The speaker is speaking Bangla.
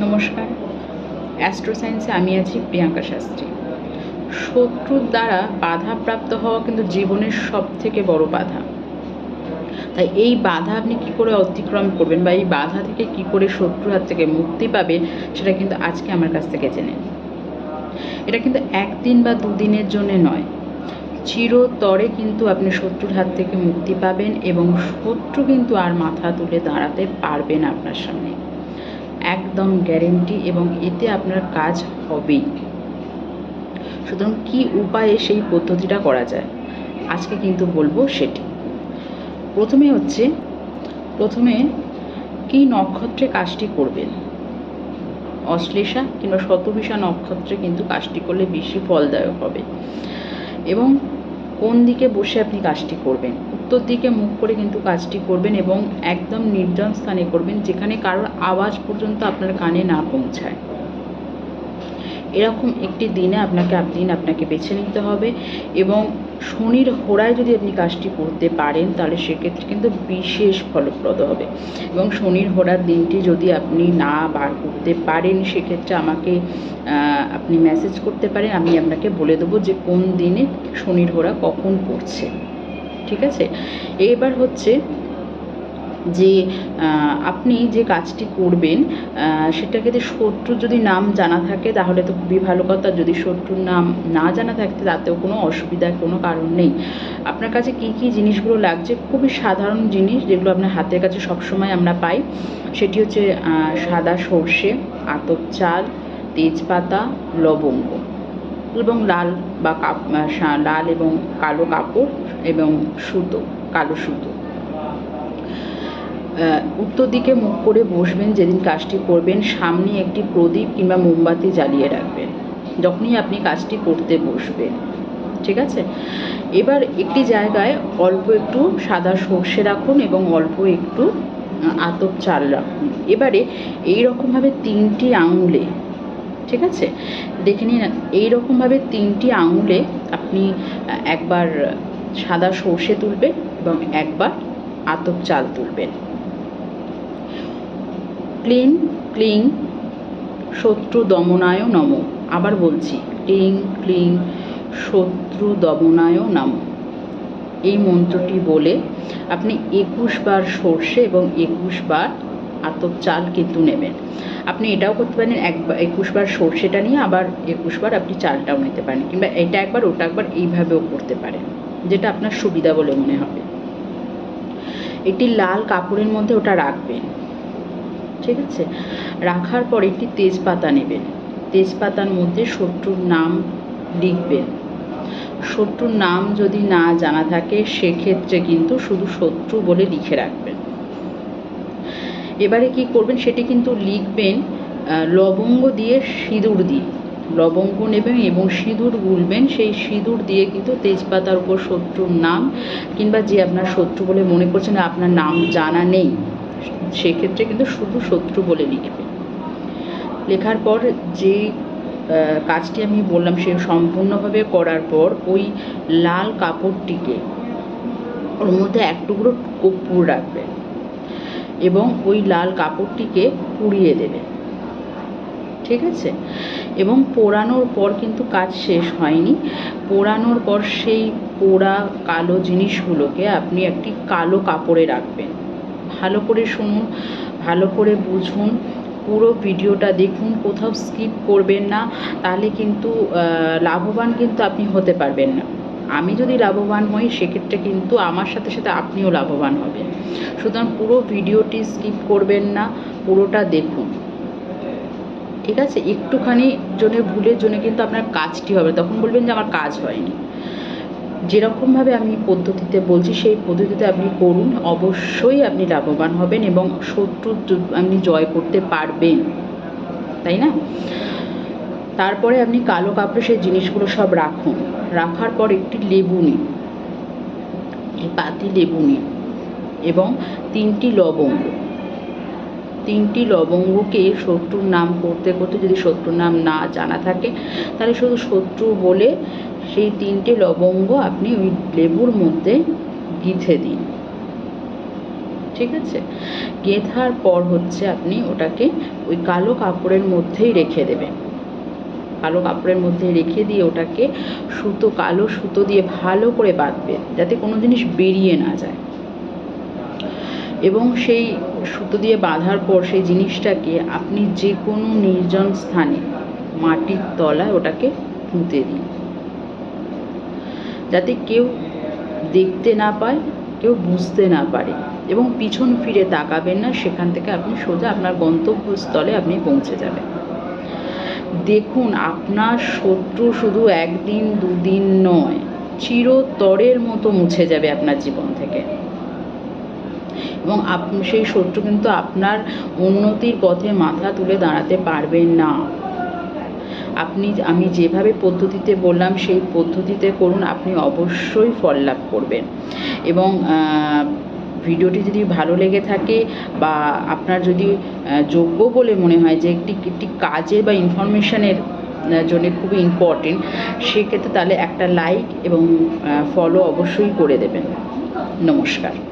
নমস্কার। অ্যাস্ট্রো সায়েন্সে আমি আছি প্রিয়াঙ্কা শাস্ত্রী। শত্রুর দ্বারা বাধাপ্রাপ্ত হওয়া কিন্তু জীবনের সব থেকে বড় বাধা। তাই এই বাধা আপনি কী করে অতিক্রম করবেন বা এই বাধা থেকে কী করে শত্রুর হাত থেকে মুক্তি পাবেন, সেটা কিন্তু আজকে আমার কাছ থেকে জেনে এটা কিন্তু একদিন বা দুদিনের জন্য নয়। চিরতরে কিন্তু আপনি শত্রুর হাত থেকে মুক্তি পাবেন এবং শত্রু কিন্তু আর মাথা তুলে দাঁড়াতে পারবে না আপনার সামনে। একদম গ্যারেন্টি এবং এতে আপনার কাজ হবেই। সুতরাং কী উপায়ে সেই পদ্ধতিটা করা যায়? আজকে কিন্তু বলব সেটি। প্রথমে হচ্ছে, প্রথমে কী নক্ষত্রে কাজটি করবেন? অশ্লেষা কিংবা শতবিষা নক্ষত্রে কিন্তু কাজটি করলে বেশি ফলদায়ক হবে। এবং কোন দিকে বসে আপনি কাজটি করবেন? উত্তর দিকে মুখ করে কিন্তু কাজটি করবেন এবং একদম নির্জন স্থানে করবেন, যেখানে কারোর আওয়াজ পর্যন্ত আপনার কানে না পৌঁছায়। এরকম একটি দিনে আপনাকে দিন আপনাকে বেছে নিতে হবে এবং শনির হোড়ায় যদি আপনি কাজটি করতে পারেন, তাহলে সেক্ষেত্রে কিন্তু বিশেষ ফলপ্রদ হবে। এবং শনির হোড়ার দিনটি যদি আপনি না বার করতে পারেন, সেক্ষেত্রে আমাকে আপনি মেসেজ করতে পারেন, আমি আপনাকে বলে দেবো যে কোন দিনে শনির হোড়া কখন পড়ছে। ঠিক আছে? এবার হচ্ছে যে আপনি যে কাজটি করবেন সেটাকে যে শত্রুর যদি নাম জানা থাকে, তাহলে তো খুবই ভালো কথা। যদি শত্রুর নাম না জানা থাকে তাতেও কোনো অসুবিধার কোনো কারণ নেই। আপনার কাছে কী কী জিনিসগুলো লাগছে? খুবই সাধারণ জিনিস যেগুলো আপনার হাতের কাছে সবসময় আমরা পাই। সেটি হচ্ছে সাদা সর্ষে, আতপ চাল, তেজপাতা, লবঙ্গ এবং লাল বা কাপ লাল এবং কালো কাপড়। এবং সুতো, কালো সুতো। উত্তর দিকে মুখ করে বসবেন, যেদিন কাজটি করবেন, সামনে একটি প্রদীপ কিংবা মোমবাতি জ্বালিয়ে রাখবেন, যখনই আপনি কাজটি করতে বসবেন। ঠিক আছে? এবার একটি জায়গায় অল্প একটু সাদা সর্ষে রাখুন এবং অল্প একটু আতপ চাল রাখুন। এবারে এই রকমভাবে তিনটি আঙুলে, ঠিক আছে? দেখে নিন এই রকমভাবে তিনটি আঙুলে আপনি একবার সাদা সর্ষে তুলবেন এবং একবার আতপ চাল তুলবেন ক্লিন ক্লিং, শত্রু দমনায় নম। আবার বলছি, ক্লিং ক্লিং, শত্রু দমনায় নম। এই মন্ত্রটি বলে আপনি একুশ বার সর্ষে এবং একুশ বার আতপ চাল কিন্তু নেবেন। আপনি এটাও করতে পারেন একবার একুশ বার সর্ষেটা নিয়ে আবার একুশ বার আপনি চালটাও নিতে পারেন, কিংবা এটা একবার, ওটা একবার এইভাবেও করতে পারেন। যেটা আপনার সুবিধা বলে মনে হবে। একটি লাল কাপড়ের মধ্যে ওটা রাখবেন। ঠিক আছে? রাখার পর একটি তেজপাতা নেবেন। তেজপাতার মধ্যে শত্রুর নাম লিখবেন। শত্রুর নাম যদি না জানা থাকে, সেক্ষেত্রে কিন্তু শুধু শত্রু বলে লিখে রাখবেন। এবারে কি করবেন, সেটি কিন্তু লিখবেন লবঙ্গ দিয়ে সিঁদুর দিয়ে। লবঙ্গ নেবেন এবং সিঁদুর গুলবেন সেই সিঁদুর দিয়ে কিন্তু তেজপাতার উপর শত্রুর নাম কিংবা যে আপনার শত্রু বলে মনে করছেন আপনার নাম জানা নেই, সেক্ষেত্রে কিন্তু শুধু শত্রু বলে লিখবে। লেখার পর যে কাজটি আমি বললাম সে সম্পূর্ণভাবে করার পর ওই লাল কাপড়টিকে ওর মধ্যে এক টুকরো কর্পূর রাখবেন এবং ওই লাল কাপড়টিকে পুড়িয়ে দেবেন ঠিক আছে? এবং পোড়ানোর পর কিন্তু কাজ শেষ হয়নি। পোড়ানোর পর সেই পোড়া কালো জিনিসগুলোকে আপনি একটি কালো কাপড়ে রাখবেন। ভালো করে শুনুন, ভালো করে বুঝুন, পুরো ভিডিওটা দেখুন, কোথাও স্কিপ করবেন না, তাহলে কিন্তু লাভবান কিন্তু আপনি হতে পারবেন না। আমি যদি লাভবান হই, সেক্ষেত্রে কিন্তু আমার সাথে সাথে আপনিও লাভবান হবেন। সুতরাং পুরো ভিডিওটি স্কিপ করবেন না, পুরোটা দেখুন। ঠিক আছে? একটুখানি জন্য ভুলের জন্য কিন্তু আপনার কাজটি হবে। তখন বলবেন যে আমার কাজ হয়নি। যেরকমভাবে আমি পদ্ধতিতে বলছি, সেই পদ্ধতিতে আপনি করুন। অবশ্যই আপনি লাভবান হবেন এবং শত্রু আপনি জয় করতে পারবেন। তাই না? তারপরে আপনি কালো কাপড়ে সেই জিনিসগুলো সব রাখুন। রাখার পর একটি লেবু নিন। পাতি লেবু নিন। এবং তিনটি লবঙ্গ। তিনটি লবঙ্গকে শত্রুর নাম করতে করতে যদি শত্রুর নাম না জানা থাকে, তাহলে শুধু শত্রু বলে সেই তিনটে লবঙ্গ আপনি ওই লেবুর মধ্যে গিথে দিন। ঠিক আছে? গেঁথার পর হচ্ছে আপনি ওটাকে ওই কালো কাপড়ের মধ্যেই রেখে দেবেন। কালো কাপড়ের মধ্যে রেখে দিয়ে ওটাকে সুতো, কালো সুতো দিয়ে ভালো করে বাঁধবেন, যাতে কোনো জিনিস বেরিয়ে না যায়। এবং সেই সুতো দিয়ে বাঁধার পর সেই জিনিসটাকে আপনি যে কোনো নির্জন স্থানে মাটির তলায় ওটাকে পুঁতে দিন। যাতে কেউ দেখতে না পায়, কেউ বুঝতে না পারে এবং পিছন ফিরে তাকাবেন না, সেখান থেকে আপনি সোজা আপনার গন্তব্যস্থলে আপনি পৌঁছে যাবেন। দেখুন, আপনার শত্রু শুধু একদিন, দুদিন নয়, চিরতরের মতো মুছে যাবে আপনার জীবন থেকে। এবং আপ, সেই শত্রু কিন্তু আপনার উন্নতির পথে মাথা তুলে দাঁড়াতে পারবেন না। আপনি আমি যেভাবে পদ্ধতিতে বললাম, সেই পদ্ধতিতে করুন, আপনি অবশ্যই ফল লাভ করবেন। এবং ভিডিওটি যদি ভালো লেগে থাকে বা আপনার যদি যোগ্য বলে মনে হয় যে একটি একটি কাজের বা ইনফরমেশানের জন্য খুবই ইম্পর্টেন্ট সেক্ষেত্রে তাহলে একটা লাইক এবং ফলো অবশ্যই করে দেবেন। নমস্কার।